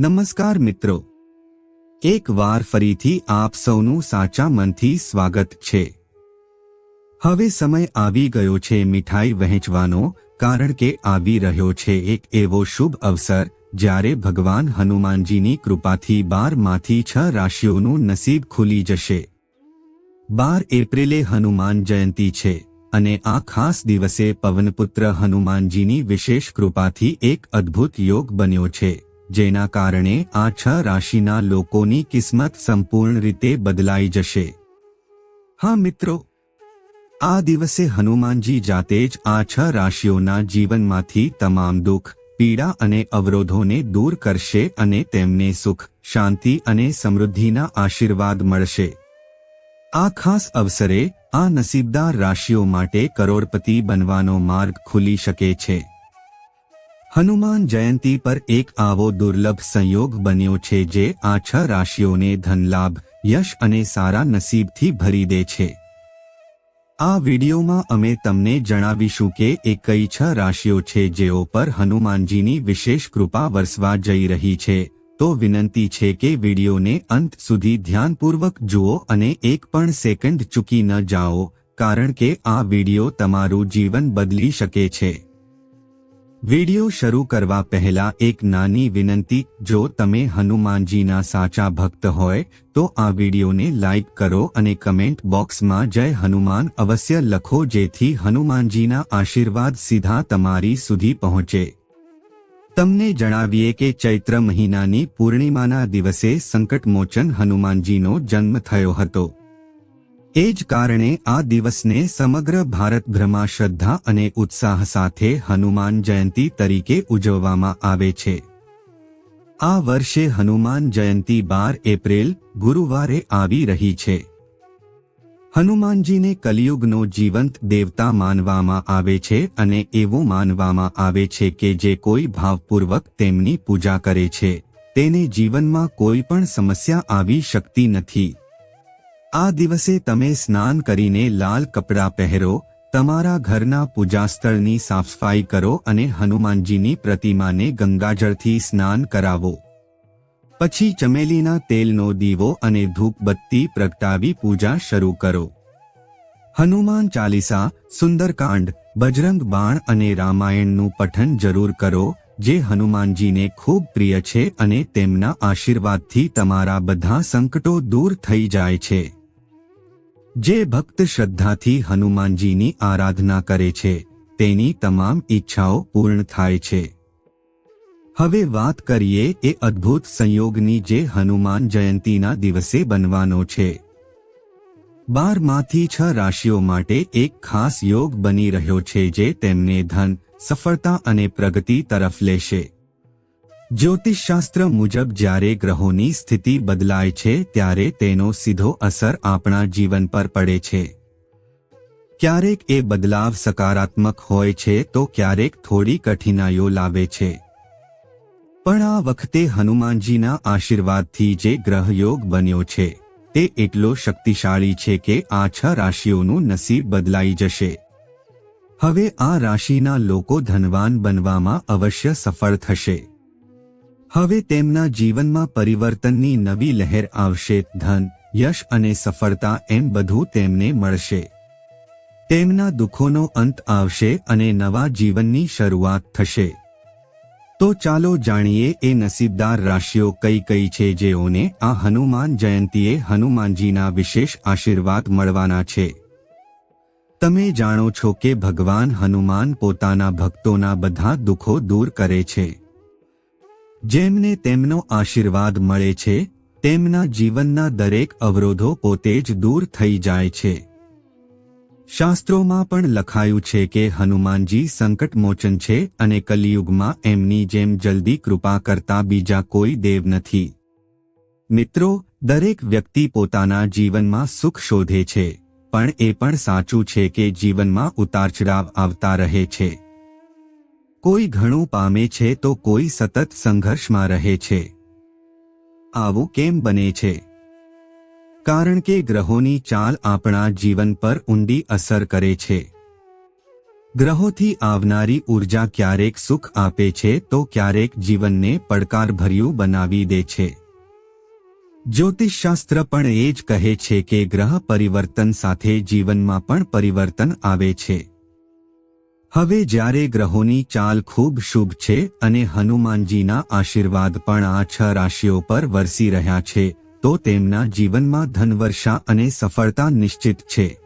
નમસ્કાર મિત્રો. એક વાર ફરીથી આપ સૌનું સાચા મનથી સ્વાગત છે. હવે સમય આવી ગયો છે મીઠાઈ વહેંચવાનો, કારણ કે આવી રહ્યો છે એક એવો શુભ અવસર, જ્યારે ભગવાન હનુમાનજીની કૃપાથી બારમાંથી છ રાશિઓનું નસીબ ખુલી જશે. બાર એપ્રિલે હનુમાન જયંતી છે, અને આ ખાસ દિવસે પવનપુત્ર હનુમાનજીની વિશેષ કૃપાથી એક અદ્ભુત યોગ બન્યો છે. જેના કારણે આ છ રાશિના લોકોની કિસ્મત સંપૂર્ણ રીતે બદલાઈ જશે. હા મિત્રો, આ દિવસે હનુમાનજી જાતે જ આ છ રાશિઓના જીવનમાંથી તમામ દુઃખ, પીડા અને અવરોધોને દૂર કરશે અને તેમને સુખ, શાંતિ અને સમૃદ્ધિના આશીર્વાદ મળશે. આ ખાસ અવસરે આ નસીબદાર રાશિઓ માટે કરોડપતિ બનવાનો માર્ગ ખુલી શકે છે. હનુમાન જયંતી પર એક આવો દુર્લભ સંયોગ બન્યો છે જે આ છ રાશિઓને ધનલાભ, યશ અને સારા નસીબથી ભરી દે છે. આ વિડીયોમાં અમે તમને જણાવીશું કે એ કઈ છ રાશિઓ છે જેઓ પર હનુમાનજીની વિશેષ કૃપા વરસવા જઈ રહી છે. તો વિનંતી છે કે વિડીયોને અંત સુધી ધ્યાનપૂર્વક જુઓ અને એક પણ સેકન્ડ ચૂકી ન જાઓ, કારણ કે આ વીડિયો તમારું જીવન બદલી શકે છે. વિડિયો શરૂ કરવા પહેલા એક નાની વિનંતી, જો તમે હનુમાનજીના સાચા ભક્ત હોય, તો આ વિડીયોને લાઇક કરો અને કમેન્ટ બોક્સમાં જય હનુમાન અવશ્ય લખો જેથી હનુમાનજીના આશીર્વાદ સીધા તમારી સુધી પહોંચે. તમને જણાવીએ કે ચૈત્ર મહિનાની પૂર્ણિમાના દિવસે સંકટમોચન હનુમાનજીનો જન્મ થયો હતો. એ જ કારણે આ દિવસને સમગ્ર ભારતભરમાં શ્રદ્ધા અને ઉત્સાહ સાથે હનુમાન જયંતી તરીકે ઉજવવામાં આવે છે. આ વર્ષે હનુમાન જયંતી બાર એપ્રિલ ગુરુવારે આવી રહી છે. હનુમાનજીને કલિયુગનો જીવંત દેવતા માનવામાં આવે છે અને એવું માનવામાં આવે છે કે જે કોઈ ભાવપૂર્વક તેમની પૂજા કરે છે. તેને જીવનમાં કોઈ પણ સમસ્યા આવી શકતી નથી. આ દિવસે તમે સ્નાન કરીને લાલ કપડાં પહેરો, તમારા ઘરના પૂજાસ્થળની સાફસફાઈ કરો અને હનુમાનજીની પ્રતિમાને ગંગાજળથી સ્નાન કરાવો. પછી ચમેલીના તેલનો દીવો અને ધૂપબત્તી પ્રગટાવી પૂજા શરૂ કરો. હનુમાન ચાલીસા, સુંદરકાંડ, બજરંગ બાણ અને રામાયણનું પઠન જરૂર કરો, જે હનુમાનજીને ખૂબ પ્રિય છે અને તેમના આશીર્વાદથી તમારા બધા સંકટો દૂર થઈ જાય છે. જે ભક્ત શ્રદ્ધાથી હનુમાનજીની આરાધના કરે છે, તેની તમામ ઈચ્છાઓ પૂર્ણ થાય છે. હવે વાત કરીએ એ અદ્ભુત સંયોગની જે હનુમાન જયંતીના દિવસે બનવાનો છે. બારમાંથી છ રાશિઓ માટે એક ખાસ યોગ બની રહ્યો છે જે તેમને ધન, સફળતા અને પ્રગતિ તરફ લેશે. જ્યોતિષશાસ્ત્ર મુજબ જ્યારે ગ્રહોની સ્થિતિ બદલાય છે, ત્યારે તેનો સીધો અસર આપણા જીવન પર પડે છે. ક્યારેક એ બદલાવ સકારાત્મક હોય છે, તો ક્યારેક થોડી કઠિનાઈઓ લાવે છે. પણ આ વખતે હનુમાનજીના આશીર્વાદથી જે ગ્રહયોગ બન્યો છે, તે એટલો શક્તિશાળી છે કે આ છ રાશિઓનું નસીબ બદલાઈ જશે. હવે આ રાશિના લોકો ધનવાન બનવામાં અવશ્ય સફળ થશે. હવે તેમના જીવનમાં પરિવર્તનની નવી લહેર આવશે, ધન, યશ અને સફળતા એમ બધું તેમને મળશે. તેમના દુઃખોનો અંત આવશે અને નવા જીવનની શરૂઆત થશે. તો ચાલો જાણીએ એ નસીબદાર રાશિઓ કઈ કઈ છે જેઓને આ હનુમાન જયંતીએ હનુમાનજીના વિશેષ આશીર્વાદ મળવાના છે. તમે જાણો છો કે ભગવાન હનુમાન પોતાના ભક્તોના બધા દુઃખો દૂર કરે છે. જેમને તેમનો આશીર્વાદ મળે છે, તેમના જીવનના દરેક અવરોધો પોતે જ દૂર થઈ જાય છે. શાસ્ત્રોમાં પણ લખાયું છે કે હનુમાનજી સંકટમોચન છે અને કલિયુગમાં એમની જેમ જલ્દી કૃપા કરતા બીજા કોઈ દેવ નથી. મિત્રો, દરેક વ્યક્તિ પોતાના જીવનમાં સુખ શોધે છે, પણ એ પણ સાચું છે કે જીવનમાં ઉતારચડાવ આવતા રહે છે. કોઈ ઘણું પામે છે તો કોઈ સતત સંઘર્ષમાં રહે છે. આવું કેમ બને છે? કારણ કે ગ્રહોની ચાલ આપણા જીવન પર ઊંડી અસર કરે છે. ગ્રહોથી આવનારી ઊર્જા ક્યારેક સુખ આપે છે તો ક્યારેક જીવનને પડકારભર્યું બનાવી દે છે. જ્યોતિષશાસ્ત્ર પણ એ જ કહે છે કે ગ્રહ પરિવર્તન સાથે જીવનમાં પણ પરિવર્તન આવે છે. હવે જ્યારે ગ્રહોની ચાલ ખૂબ શુભ છે અને હનુમાનજીના આશીર્વાદ પણ આ છ રાશિઓ પર વરસી રહ્યા છે, તો તેમના જીવનમાં ધનવર્ષા અને સફળતા નિશ્ચિત છે.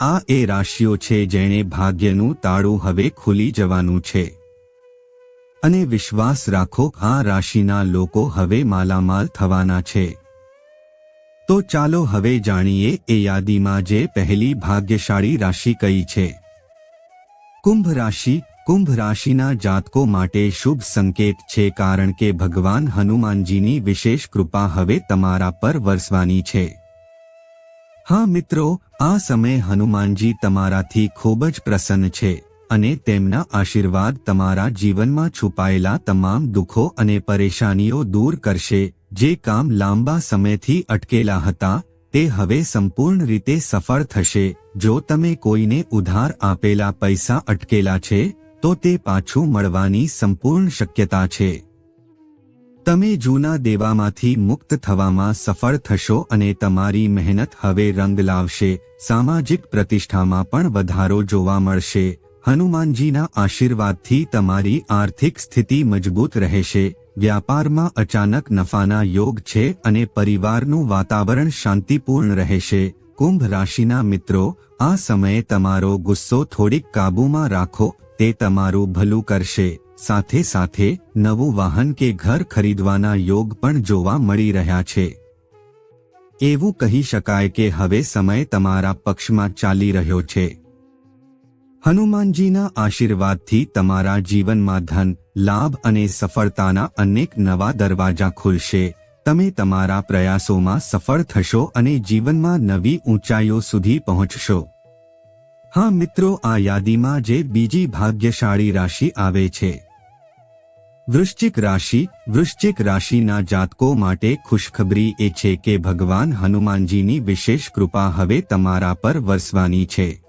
આ એ રાશિઓ છે જેણે ભાગ્યનું તાળું હવે ખુલી જવાનું છે. અને વિશ્વાસ રાખો, આ રાશિના લોકો હવે માલામાલ થવાના છે. તો ચાલો હવે જાણીએ, એ યાદીમાં જે પહેલી ભાગ્યશાળી રાશિ કઈ છે? કુંભ રાશિ, કુંભ રાશિના જાતકો માટે શુભ સંકેત છે કારણ કે ભગવાન હનુમાનજીની વિશેષ કૃપા હવે તમારા પર વરસવાની છે. હા મિત્રો, આ સમય હનુમાનજી તમારાથી ખૂબ જ પ્રસન્ન છે અને તેમના આશીર્વાદ તમારા જીવનમાં છુપાયેલા તમામ દુઃખો અને પરેશાનીઓ દૂર કરશે, જે કામ લાંબા સમયથી અટકેલા હતા તે હવે સંપૂર્ણ રીતે સફળ થશે. જો તમે કોઈને ઉધાર આપેલા પૈસા અટકેલા છે, તો તે પાછું મળવાની સંપૂર્ણ શક્યતા છે. તમે જૂના દેવામાંથી મુક્ત થવામાં સફળ થશો અને તમારી મહેનત હવે રંગ લાવશે. સામાજિક પ્રતિષ્ઠામાં પણ વધારો જોવા મળશે. હનુમાનજીના આશીર્વાદથી તમારી આર્થિક સ્થિતિ મજબૂત રહેશે. વ્યાપારમાં અચાનક નફાના યોગ છે અને પરિવારનું વાતાવરણ શાંતિપૂર્ણ રહેશે. કુંભ રાશિના મિત્રો, આ સમયે તમારો ગુસ્સો થોડીક કાબૂમાં રાખો, તે તમારું ભલું કરશે. સાથે સાથે, નવું વાહન કે ઘર ખરીદવાના યોગ પણ જોવા મળી રહ્યા છે. એવું કહી શકાય કે હવે સમય તમારા પક્ષમાં ચાલી રહ્યો છે. હનુમાનજીના આશીર્વાદથી તમારા જીવનમાં ધન લાભ અને સફળતાના અનેક નવા દરવાજા ખુલશે. તમે તમારા પ્રયાસોમાં સફળ થશો અને જીવનમાં નવી ઊંચાઈઓ સુધી પહોંચશો. હા મિત્રો, આ યાદીમાં જે બીજી ભાગ્યશાળી રાશિ આવે છે. વૃશ્ચિક રાશિ, વૃશ્ચિક રાશિના જાતકો માટે ખુશખબરી એ છે કે ભગવાન હનુમાનજીની વિશેષ કૃપા હવે તમારા પર વરસવાની છે.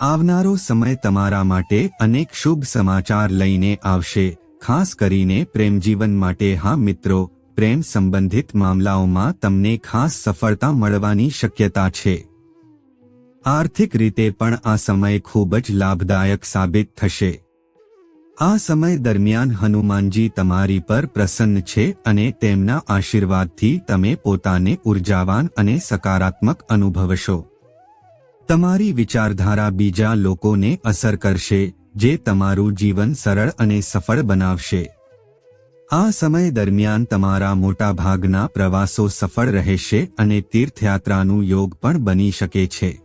આવનારો સમય તમારા માટે અનેક શુભ સમાચાર લઈને આવશે. ખાસ કરીને પ્રેમજીવન માટે હા મિત્રો, પ્રેમ સંબંધિત મામલાઓમાં તમને ખાસ સફળતા મળવાની શક્યતા છે. આર્થિક રીતે પણ આ સમય ખૂબ જ લાભદાયક સાબિત થશે. આ સમય દરમિયાન હનુમાનજી તમારી પર પ્રસન્ન છે અને તેમના આશીર્વાદથી તમે પોતાને ઉર્જાવાન અને સકારાત્મક અનુભવશો. તમારી વિચારધારા બીજા લોકોને અસર કરશે, જે તમારું જીવન સરળ અને સફળ બનાવશે. આ સમય દરમિયાન તમારા મોટાભાગના પ્રવાસો સફળ રહેશે અને તીર્થયાત્રાનું યોગ પણ બની શકે છે.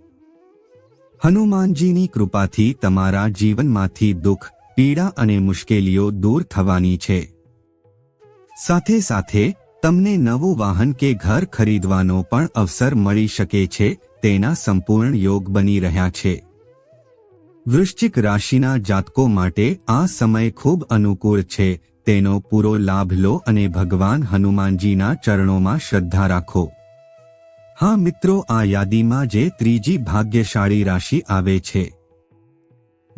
હનુમાનજીની કૃપાથી તમારા જીવનમાંથી દુઃખ, પીડા અને મુશ્કેલીઓ દૂર થવાની છે. સાથે સાથે, તમને નવું વાહન કે ઘર ખરીદવાનો પણ અવસર મળી શકે છે તેના સંપૂર્ણ યોગ બની રહ્યા છે. વૃશ્ચિક રાશિના જાતકો માટે આ સમય ખૂબ અનુકૂળ છે. તેનો પૂરો લાભ લો અને ભગવાન હનુમાનજીના ચરણોમાં શ્રદ્ધા રાખો. હા મિત્રો, આ યાદીમાં જે ત્રીજી ભાગ્યશાળી રાશિ આવે છે.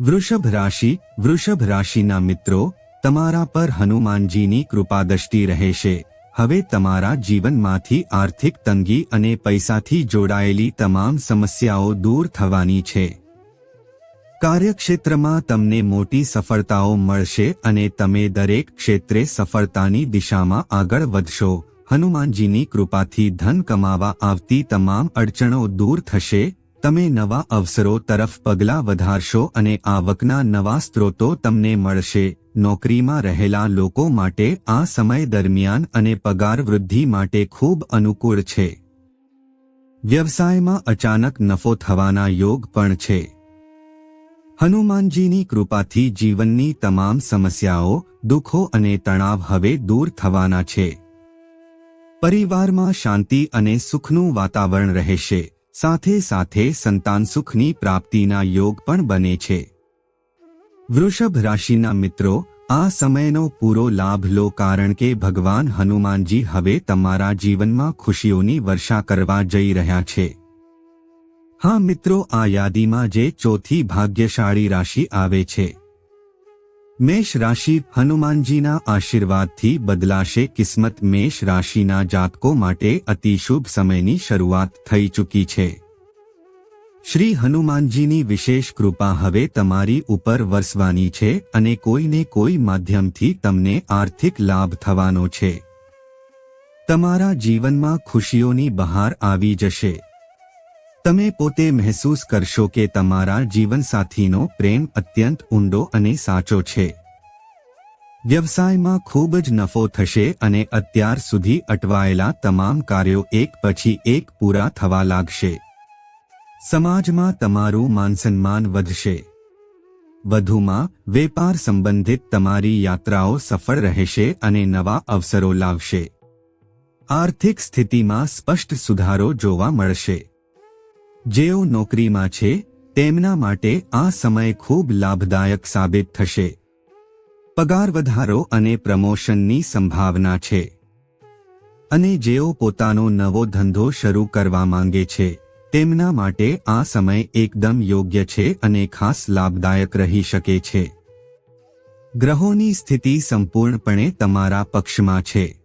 વૃષભ રાશિ, વૃષભ રાશિના મિત્રો, તમારા પર હનુમાનજીની કૃપાદષ્ટિ રહેશે. હવે તમારા જીવનમાંથી આર્થિક તંગી અને પૈસાથી જોડાયેલી તમામ સમસ્યાઓ દૂર થવાની છે. કાર્યક્ષેત્રમાં તમને મોટી સફળતાઓ મળશે અને તમે દરેક ક્ષેત્રે સફળતાની દિશામાં આગળ વધશો. હનુમાનજીની કૃપાથી ધન કમાવા આવતી તમામ અડચણો દૂર થશે. તમે નવા અવસરો તરફ પગલાં વધારશો અને આવકના નવા સ્ત્રોતો તમને મળશે. નોકરીમાં રહેલા લોકો માટે આ સમય દરમિયાન અને પગાર વૃદ્ધિ માટે ખૂબ અનુકૂળ છે. વ્યવસાયમાં અચાનક નફો થવાના યોગ પણ છે. હનુમાનજીની કૃપાથી જીવનની તમામ સમસ્યાઓ, દુઃખો અને તણાવ હવે દૂર થવાના છે. પરિવારમાં શાંતિ અને સુખનું વાતાવરણ રહેશે. સાથે સાથે સંતાન સુખની પ્રાપ્તિના યોગ પણ બને છે. વૃષભ રાશિના મિત્રો, આ સમયનો પૂરો લાભ લો કારણ કે ભગવાન હનુમાનજી હવે તમારા જીવનમાં ખુશીઓની વર્ષા કરવા જઈ રહ્યા છે. હા મિત્રો, આ યાદીમાં જે ચોથી ભાગ્યશાળી રાશિ આવે છે. મેષ રાશિ હનુમાનજીના આશીર્વાદથી બદલાશે કિસ્મત મેષ રાશિના જાતકો માટે અતિશુભ સમયની શરૂઆત થઈ ચૂકી છે. શ્રી હનુમાનજીની વિશેષ કૃપા હવે તમારી ઉપર વરસવાની છે અને કોઈને કોઈ માધ્યમથી તમને આર્થિક લાભ થવાનો છે. તમારા જીવનમાં ખુશીઓની બહાર આવી જશે. તમે પોતે મહેસૂસ કરશો કે તમારા જીવનસાથીનો પ્રેમ અત્યંત ઊંડો અને સાચો છે. વ્યવસાયમાં ખૂબ જ નફો થશે અને અત્યાર સુધી અટવાયેલા તમામ કાર્યો એક પછી એક પૂરા થવા લાગશે. સમાજમાં તમારું માનસન્માન વધશે. વધુમાં, વેપાર સંબંધિત તમારી યાત્રાઓ સફળ રહેશે અને નવા અવસરો લાવશે. આર્થિક સ્થિતિમાં સ્પષ્ટ સુધારો જોવા મળશે. જેઓ નોકરીમાં છે, તેમના માટે આ સમય ખૂબ લાભદાયક સાબિત થશે. પગાર વધારો અને પ્રમોશનની સંભાવના છે. અને જેઓ પોતાનો નવો ધંધો શરૂ કરવા માંગે છે. તેમના માટે આ સમય એકદમ યોગ્ય છે અને ખાસ લાભદાયક રહી શકે છે. ગ્રહોની સ્થિતિ સંપૂર્ણપણે તમારા પક્ષમાં છે.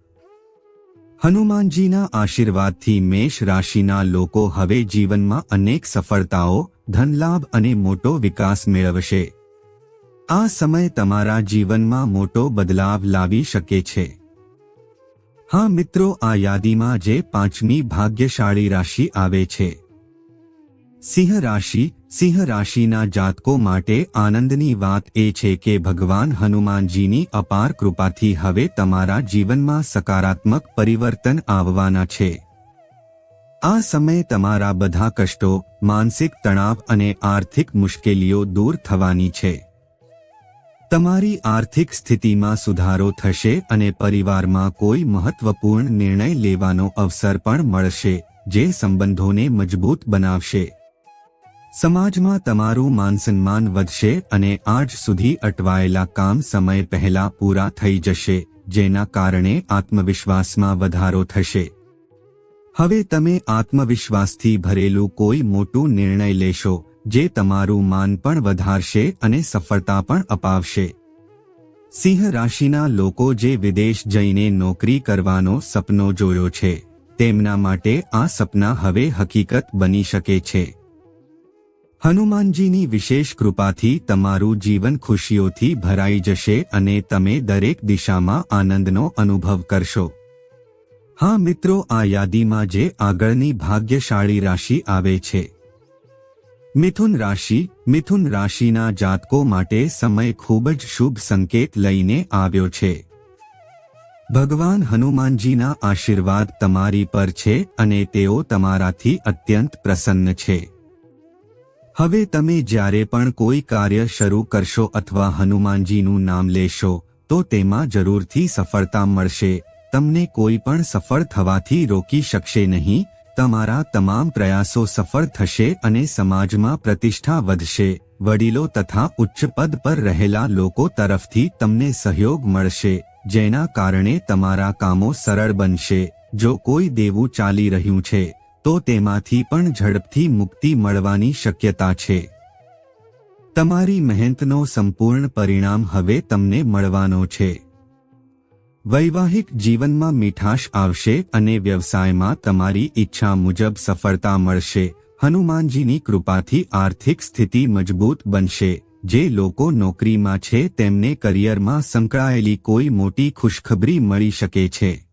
હનુમાનજીના આશીર્વાદથી મેષ રાશિના લોકો હવે જીવનમાં અનેક સફળતાઓ, ધનલાભ અને મોટો વિકાસ મેળવશે. આ સમય તમારા જીવનમાં મોટો બદલાવ લાવી શકે છે. હા મિત્રો, આ યાદીમાં જે પાંચમી ભાગ્યશાળી રાશિ આવે છે. સિંહ રાશિ, સિંહ રાશિના જાતકો માટે આનંદની વાત એ છે કે ભગવાન હનુમાનજીની અપાર કૃપાથી હવે તમારા જીવનમાં સકારાત્મક પરિવર્તન આવવાના છે. આ સમયે તમારા બધા કષ્ટો, માનસિક તણાવ અને આર્થિક મુશ્કેલીઓ દૂર થવાની છે. તમારી આર્થિક સ્થિતિમાં સુધારો થશે અને પરિવારમાં કોઈ મહત્વપૂર્ણ નિર્ણય લેવાનો અવસર પણ મળશે, જે સંબંધોને મજબૂત બનાવશે. સમાજમાં તમારું માનસન્માન વધશે અને આજ સુધી અટવાયેલા કામ સમય પહેલા પૂરા થઈ જશે, જેના કારણે આત્મવિશ્વાસમાં વધારો થશે. હવે તમે આત્મવિશ્વાસથી ભરેલું કોઈ મોટું નિર્ણય લેશો, જે તમારું માન પણ વધારશે અને સફળતા પણ અપાવશે. સિંહ રાશિના લોકો જે વિદેશ જઈને નોકરી કરવાનો સપનો જોયો છે, તેમના માટે આ સપના હવે હકીકત બની શકે છે. હનુમાનજીની વિશેષ કૃપાથી તમારું જીવન ખુશીઓથી ભરાઈ જશે અને તમે દરેક દિશામાં આનંદનો અનુભવ કરશો. હા મિત્રો, આ યાદીમાં જે આગળની ભાગ્યશાળી રાશિ આવે છે. મિથુન રાશિ, મિથુન રાશિના જાતકો માટે સમય ખૂબ જ શુભ સંકેત લઈને આવ્યો છે. ભગવાન હનુમાનજીના આશીર્વાદ તમારી પર છે અને તેઓ તમારાથી અત્યંત પ્રસન્ન છે. હવે તમે જ્યારે પણ કોઈ કાર્ય શરૂ કરશો અથવા હનુમાનજીનું નામ લેશો, તો તેમાં જરૂરથી સફળતા મળશે. તમને કોઈ પણ સફળ થવાથી રોકી શકશે નહીં. તમારા તમામ પ્રયાસો સફળ થશે અને સમાજમાં પ્રતિષ્ઠા વધશે. વડીલો તથા ઉચ્ચ પદ પર રહેલા લોકો તરફથી તમને સહયોગ મળશે, જેના કારણે તમારા કામો સરળ બનશે. જો કોઈ દેવું ચાલી રહ્યું છે તો તેમાંથી પણ ઝડપથી મુક્તિ મળવાની શક્યતા છે. તમારી મહેનતનો સંપૂર્ણ પરિણામ હવે તમને મળવાનો છે. વૈવાહિક જીવનમાં મીઠાશ આવશે અને વ્યવસાયમાં તમારી ઈચ્છા મુજબ સફળતા મળશે. હનુમાનજીની કૃપાથી આર્થિક સ્થિતિ મજબૂત બનશે. જે લોકો નોકરીમાં છે તેમને કરિયરમાં સંકળાયેલી કોઈ મોટી ખુશખબરી મળી શકે છે.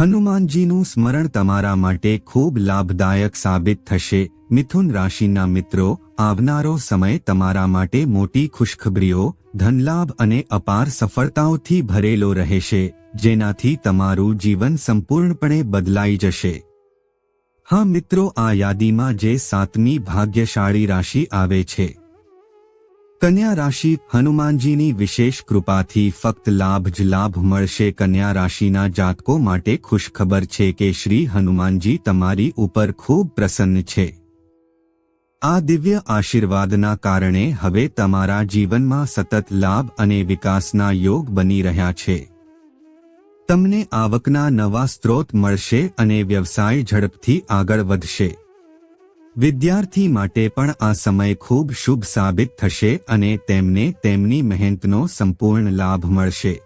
હનુમાનજીનું સ્મરણ તમારા માટે ખૂબ લાભદાયક સાબિત થશે. મિથુન રાશિના મિત્રો, આવનારો સમય તમારા માટે મોટી ખુશખબરીઓ, ધનલાભ અને અપાર સફળતાઓથી ભરેલો રહેશે, જેનાથી તમારું જીવન સંપૂર્ણપણે બદલાઈ જશે. હા મિત્રો, આ યાદીમાં જે સાતમી ભાગ્યશાળી રાશિ આવે છે. કન્યા રાશિ હનુમાનજીની વિશેષ કૃપાથી ફક્ત લાભ જ લાભ મળશે. કન્યા રાશિના જાતકો માટે ખુશખબર છે કે શ્રી હનુમાનજી તમારી ઉપર ખૂબ પ્રસન્ન છે. આ દિવ્ય આશીર્વાદના કારણે હવે તમારા જીવનમાં સતત લાભ અને વિકાસના યોગ બની રહ્યા છે. તમને આવકના નવા સ્ત્રોત મળશે અને વ્યવસાય ઝડપથી આગળ વધશે. વિદ્યાર્થી માટે પણ આ સમય ખૂબ શુભ સાબિત થશે અને તેમને તેમની મહેનતનો સંપૂર્ણ લાભ મળશે.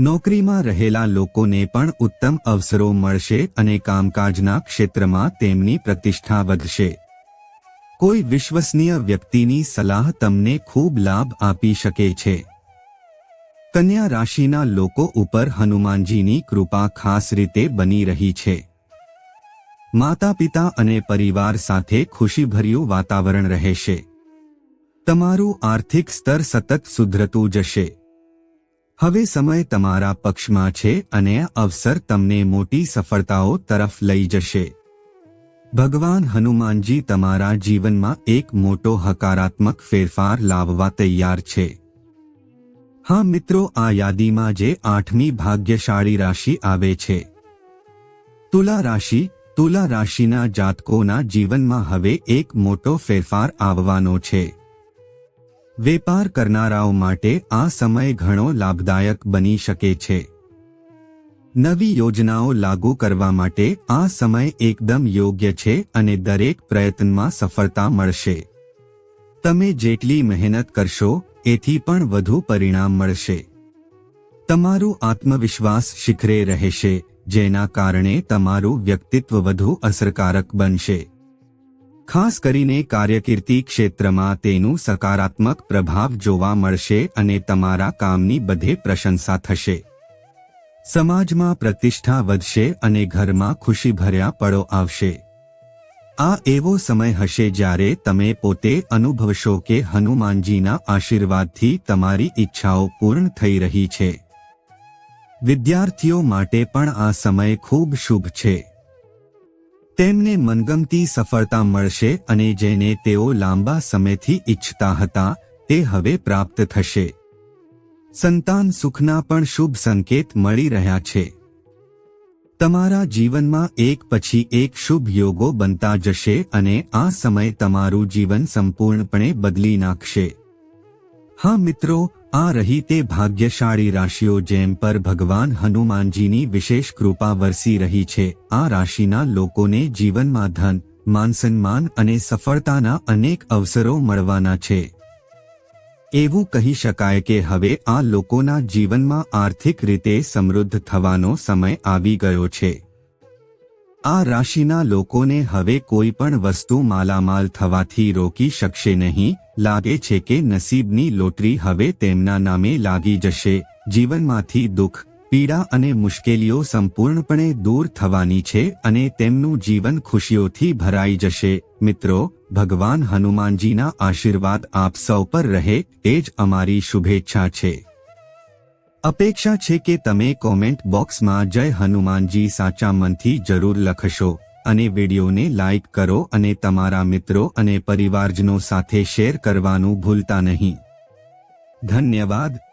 નોકરીમાં રહેલા લોકોને પણ ઉત્તમ અવસરો મળશે અને કામકાજના ક્ષેત્રમાં તેમની પ્રતિષ્ઠા વધશે. કોઈ વિશ્વસનીય વ્યક્તિની સલાહ તમને ખૂબ લાભ આપી શકે છે. કન્યા રાશિના લોકો ઉપર હનુમાનજીની કૃપા ખાસ રીતે બની રહી છે. માતા પિતા અને પરિવાર સાથે ખુશીભર્યું વાતાવરણ રહેશે. તમારું આર્થિક સ્તર સતત સુધરતું જશે. હવે સમય તમારા પક્ષમાં છે અને અવસર તમને મોટી સફળતાઓ તરફ લઈ જશે. ભગવાન હનુમાનજી તમારા જીવનમાં એક મોટો હકારાત્મક ફેરફાર લાવવા તૈયાર છે. હા મિત્રો, આ યાદીમાં જે આઠમી ભાગ્યશાળી રાશિ આવે છે. તુલા રાશિ તુલા રાશિના જાતકોના જીવનમાં હવે એક મોટો ફેરફાર આવવાનો છે. વેપાર કરનારાઓ માટે આ સમય ઘણો લાભદાયક બની શકે છે. નવી યોજનાઓ લાગુ કરવા માટે આ સમય એકદમ યોગ્ય છે અને દરેક પ્રયત્નમાં સફળતા મળશે. તમે જેટલી મહેનત કરશો, એથી પણ વધુ પરિણામ મળશે. તમારું આત્મવિશ્વાસ શિખરે રહેશે. જેના કારણે તમારું વ્યક્તિત્વ વધુ અસરકારક બનશે. ખાસ કરીને કાર્યકીર્તિ ક્ષેત્રમાં તેનું સકારાત્મક પ્રભાવ જોવા મળશે અને તમારા કામની બધે પ્રશંસા થશે. સમાજમાં પ્રતિષ્ઠા વધશે અને ઘરમાં ખુશીભર્યા પળો આવશે. આ એવો સમય હશે જ્યારે તમે પોતે અનુભવશો કે હનુમાનજીના આશીર્વાદથી તમારી ઈચ્છાઓ પૂર્ણ થઈ રહી છે. વિદ્યાર્થીઓ માટે પણ આ સમય ખૂબ શુભ છે. તેમને મનગમતી સફળતા મળશે અને જેને તેઓ લાંબા સમયથી ઈચ્છતા હતા, તે હવે પ્રાપ્ત થશે. સંતાન સુખના પણ શુભ સંકેત મળી રહ્યા છે. તમારા જીવનમાં એક પછી એક શુભ યોગો બનતા જશે અને આ સમય તમારું જીવન સંપૂર્ણપણે બદલી નાખશે. હા મિત્રો, આ રહી તે ભાગ્યશાળી રાશિઓ જેમ પર ભગવાન હનુમાનજીની વિશેષ કૃપા વરસી રહી છે. આ રાશિના લોકોને જીવનમાં ધન, માનસન્માન અને સફળતાના અનેક અવસરો મળવાના છે. એવું કહી શકાય કે હવે આ લોકોના જીવનમાં આર્થિક રીતે સમૃદ્ધ થવાનો સમય આવી ગયો છે. આ રાશિના લોકોને હવે કોઈ પણ વસ્તુ માલામાલ થવાથી રોકી શકશે નહીં લાગે છે કે નસીબની લોટરી હવે તેમના નામે લાગી જશે. જીવનમાંથી દુઃખ, પીડા અને મુશ્કેલીઓ સંપૂર્ણપણે દૂર થવાની છે અને તેમનું જીવન ખુશીઓથી ભરાઈ જશે. મિત્રો, ભગવાન હનુમાનજીના આશીર્વાદ આપ સૌ પર રહે, એ જ અમારી શુભેચ્છા છે. અપેક્ષા છે કે તમે કોમેન્ટ બોક્સમાં જય હનુમાનજી સાચા મનથી જરૂર લખશો. અને વિડીયોને લાઇક કરો અને તમારા મિત્રો અને પરિવારજનો સાથે શેર કરવાનું ભૂલતા નહીં. ધન્યવાદ.